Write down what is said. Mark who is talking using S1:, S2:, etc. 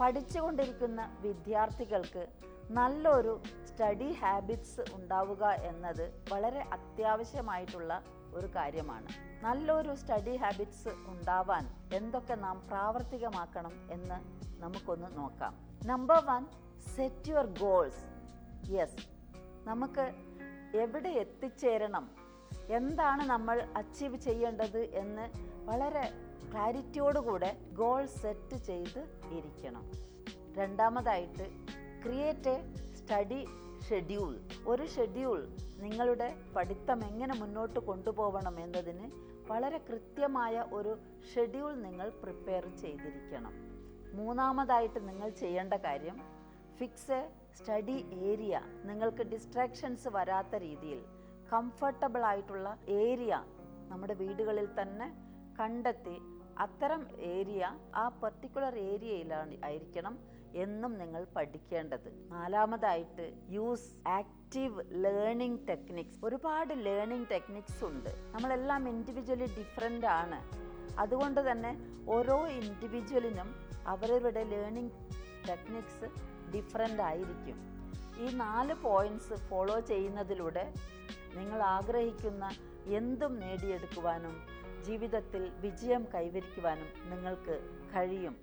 S1: പഠിച്ചുകൊണ്ടിരിക്കുന്ന വിദ്യാർത്ഥികൾക്ക് നല്ലൊരു സ്റ്റഡി ഹാബിറ്റ്സ് ഉണ്ടാവുക എന്നത് വളരെ അത്യാവശ്യമായിട്ടുള്ള ഒരു കാര്യമാണ്. നല്ലൊരു സ്റ്റഡി ഹാബിറ്റ്സ് ഉണ്ടാവാൻ എന്തൊക്കെ നാം പ്രാവർത്തികമാക്കണം എന്ന് നമുക്കൊന്ന് നോക്കാം. Number one set your goals yes നമുക്ക് എവിടെ എത്തിച്ചേരണം എന്താണ് നമ്മൾ അച്ചീവ് ചെയ്യേണ്ടത് എന്ന് വളരെ ക്ലാരിറ്റിയോടുകൂടെ ഗോൾ സെറ്റ് ചെയ്ത് ഇരിക്കണം. രണ്ടാമതായിട്ട് ക്രിയേറ്റ് എ സ്റ്റഡി ഷെഡ്യൂൾ ഒരു ഷെഡ്യൂൾ നിങ്ങളുടെ പഠിത്തം എങ്ങനെ മുന്നോട്ട് കൊണ്ടുപോകണം എന്നതിന് വളരെ കൃത്യമായ ഒരു ഷെഡ്യൂൾ നിങ്ങൾ പ്രിപ്പയർ ചെയ്തിരിക്കണം. മൂന്നാമതായിട്ട് നിങ്ങൾ ചെയ്യേണ്ട കാര്യം ഫിക്സ് എ സ്റ്റഡി ഏരിയ നിങ്ങൾക്ക് ഡിസ്ട്രാക്ഷൻസ് വരാത്ത രീതിയിൽ കംഫർട്ടബിൾ ആയിട്ടുള്ള ഏരിയ നമ്മുടെ വീടുകളിൽ തന്നെ കണ്ടെത്തി അത്തരം ഏരിയ ആ പർട്ടിക്കുലർ ഏരിയയിലാണ് ആയിരിക്കണം എന്നും നിങ്ങൾ പഠിക്കേണ്ടത്. നാലാമതായിട്ട് യൂസ് ആക്റ്റീവ് ലേണിംഗ് ടെക്നിക്സ് ഒരുപാട് ലേണിംഗ് ടെക്നിക്സ് ഉണ്ട്. നമ്മളെല്ലാം ഇൻഡിവിജ്വലി ഡിഫറെന്റ് ആണ്. അതുകൊണ്ട് തന്നെ ഓരോ ഇൻഡിവിജ്വലിനും അവരവരുടെ ലേണിംഗ് ടെക്നിക്സ് ഡിഫറെന്റ് ആയിരിക്കും. ഈ നാല് പോയിന്റ്സ് ഫോളോ ചെയ്യുന്നതിലൂടെ നിങ്ങൾ ആഗ്രഹിക്കുന്ന എന്തും നേടിയെടുക്കുവാനും ജീവിതത്തിൽ വിജയം കൈവരിക്കുവാനും നിങ്ങൾക്ക് കഴിയും.